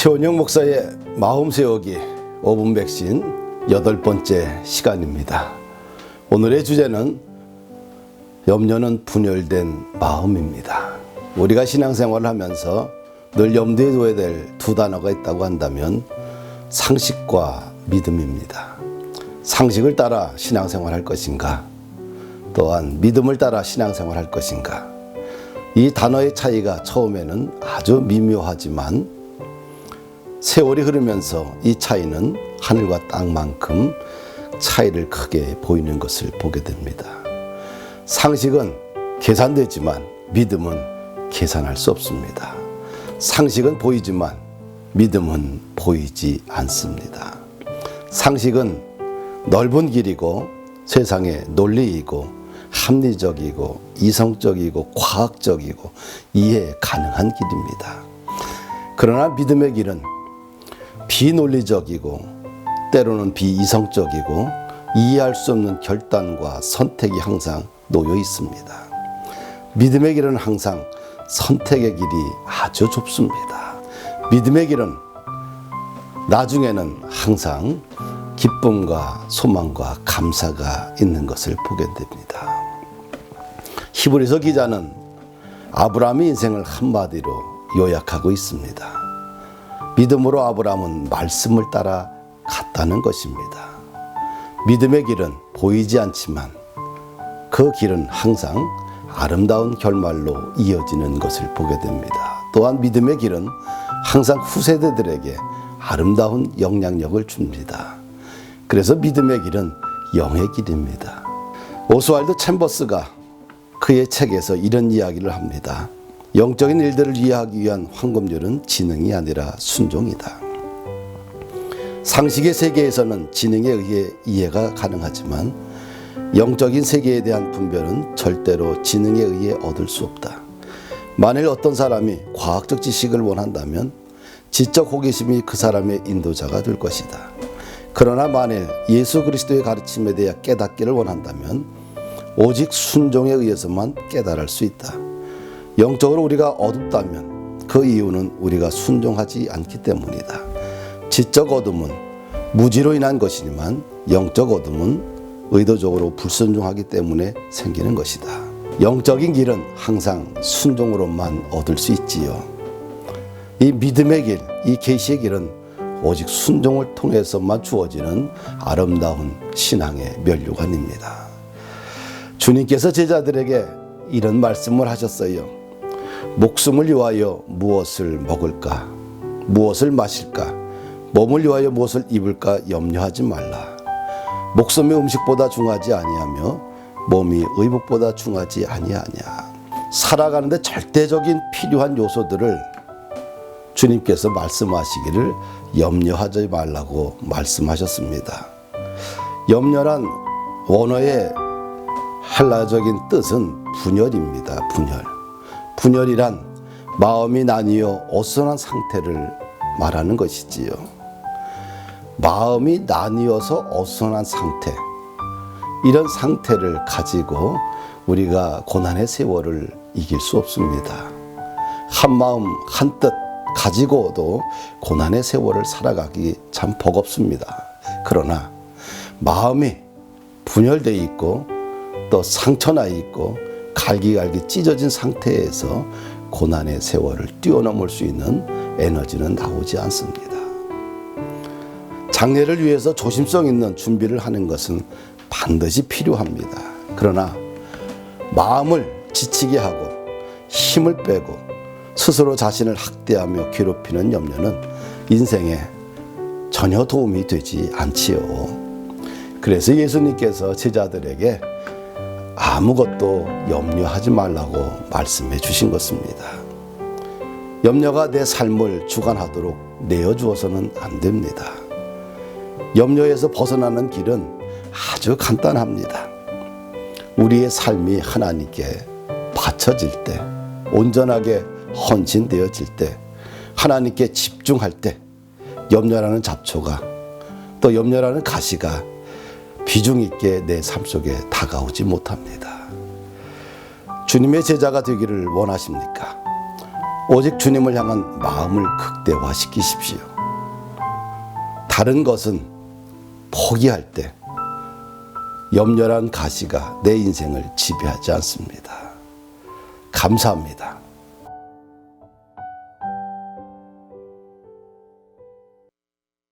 최원영 목사의 마음 세우기 5분 백신 여덟 번째 시간입니다. 오늘의 주제는 염려는 분열된 마음입니다. 우리가 신앙생활을 하면서 늘 염두에 둬야 될 두 단어가 있다고 한다면 상식과 믿음입니다. 상식을 따라 신앙생활 할 것인가? 또한 믿음을 따라 신앙생활 할 것인가? 이 단어의 차이가 처음에는 아주 미묘하지만 세월이 흐르면서 이 차이는 하늘과 땅만큼 차이를 크게 보이는 것을 보게 됩니다. 상식은 계산되지만 믿음은 계산할 수 없습니다. 상식은 보이지만 믿음은 보이지 않습니다. 상식은 넓은 길이고 세상의 논리이고 합리적이고 이성적이고 과학적이고 이해 가능한 길입니다. 그러나 믿음의 길은 비논리적이고 때로는 비이성적이고 이해할 수 없는 결단과 선택이 항상 놓여 있습니다. 믿음의 길은 항상 선택의 길이 아주 좁습니다. 믿음의 길은 나중에는 항상 기쁨과 소망과 감사가 있는 것을 보게 됩니다. 히브리서 기자는 아브라함의 인생을 한마디로 요약하고 있습니다. 믿음으로 아브라함은 말씀을 따라 갔다는 것입니다. 믿음의 길은 보이지 않지만 그 길은 항상 아름다운 결말로 이어지는 것을 보게 됩니다. 또한 믿음의 길은 항상 후세대들에게 아름다운 영향력을 줍니다. 그래서 믿음의 길은 영의 길입니다. 오스왈드 챔버스가 그의 책에서 이런 이야기를 합니다. 영적인 일들을 이해하기 위한 황금률은 지능이 아니라 순종이다. 상식의 세계에서는 지능에 의해 이해가 가능하지만 영적인 세계에 대한 분별은 절대로 지능에 의해 얻을 수 없다. 만일 어떤 사람이 과학적 지식을 원한다면 지적 호기심이 그 사람의 인도자가 될 것이다. 그러나 만일 예수 그리스도의 가르침에 대해 깨닫기를 원한다면 오직 순종에 의해서만 깨달을 수 있다. 영적으로 우리가 어둡다면 그 이유는 우리가 순종하지 않기 때문이다. 지적 어둠은 무지로 인한 것이지만 영적 어둠은 의도적으로 불순종하기 때문에 생기는 것이다. 영적인 길은 항상 순종으로만 얻을 수 있지요. 이 믿음의 길, 이 계시의 길은 오직 순종을 통해서만 주어지는 아름다운 신앙의 면류관입니다. 주님께서 제자들에게 이런 말씀을 하셨어요. 목숨을 위하여 무엇을 먹을까? 무엇을 마실까? 몸을 위하여 무엇을 입을까 염려하지 말라. 목숨이 음식보다 중하지 아니하며 몸이 의복보다 중하지 아니하냐. 살아가는데 절대적인 필요한 요소들을 주님께서 말씀하시기를 염려하지 말라고 말씀하셨습니다. 염려란 원어의 한라적인 뜻은 분열입니다. 분열. 분열이란 마음이 나뉘어 어선한 상태를 말하는 것이지요. 마음이 나뉘어서 어선한 상태. 이런 상태를 가지고 우리가 고난의 세월을 이길 수 없습니다. 한 마음, 한 뜻 가지고도 고난의 세월을 살아가기 참 버겁습니다. 그러나 마음이 분열되어 있고 또 상처나 있고 갈기갈기 찢어진 상태에서 고난의 세월을 뛰어넘을 수 있는 에너지는 나오지 않습니다. 장례를 위해서 조심성 있는 준비를 하는 것은 반드시 필요합니다. 그러나 마음을 지치게 하고 힘을 빼고 스스로 자신을 학대하며 괴롭히는 염려는 인생에 전혀 도움이 되지 않지요. 그래서 예수님께서 제자들에게 아무것도 염려하지 말라고 말씀해 주신 것입니다. 염려가 내 삶을 주관하도록 내어주어서는 안 됩니다. 염려에서 벗어나는 길은 아주 간단합니다. 우리의 삶이 하나님께 바쳐질 때, 온전하게 헌신되어질 때, 하나님께 집중할 때, 염려라는 잡초가 또 염려라는 가시가 비중 있게 내 삶 속에 다가오지 못합니다. 주님의 제자가 되기를 원하십니까? 오직 주님을 향한 마음을 극대화시키십시오. 다른 것은 포기할 때 염려란 가시가 내 인생을 지배하지 않습니다. 감사합니다.